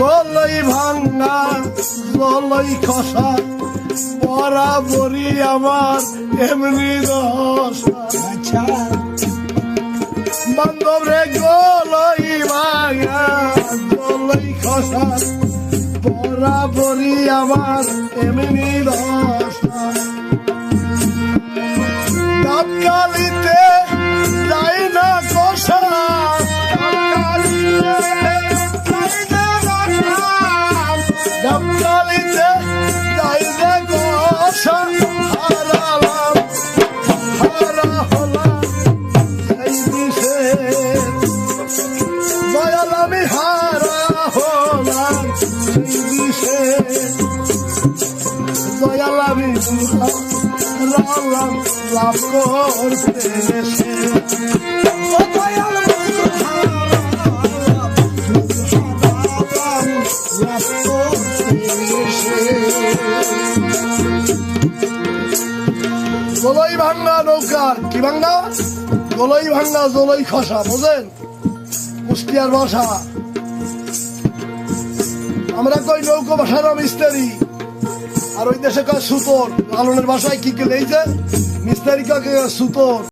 গলই ভাঙ্গা জলই খসা বরাবরই আমার এমনি দশা। আচ্ছা। বান্ধব রে গলই ভাঙ্গা জলই খসা বরাবরই আমার এমনি দশা। তাৎকালিতে দয়াল। গলই ভাঙ্গা নৌকার কি ভাঙ্গা? গলই ভাঙ্গা জলই খসা বোঝেন? কুষ্টিয়ার ভাষা আমরা কই নৌকো ভাষার মিস্ত্রি। আর ওই দেশে কয় সুতোর? লালনের ভাষায় কি কে লেইছে? মিস্ত্রি কাকে সুতোর?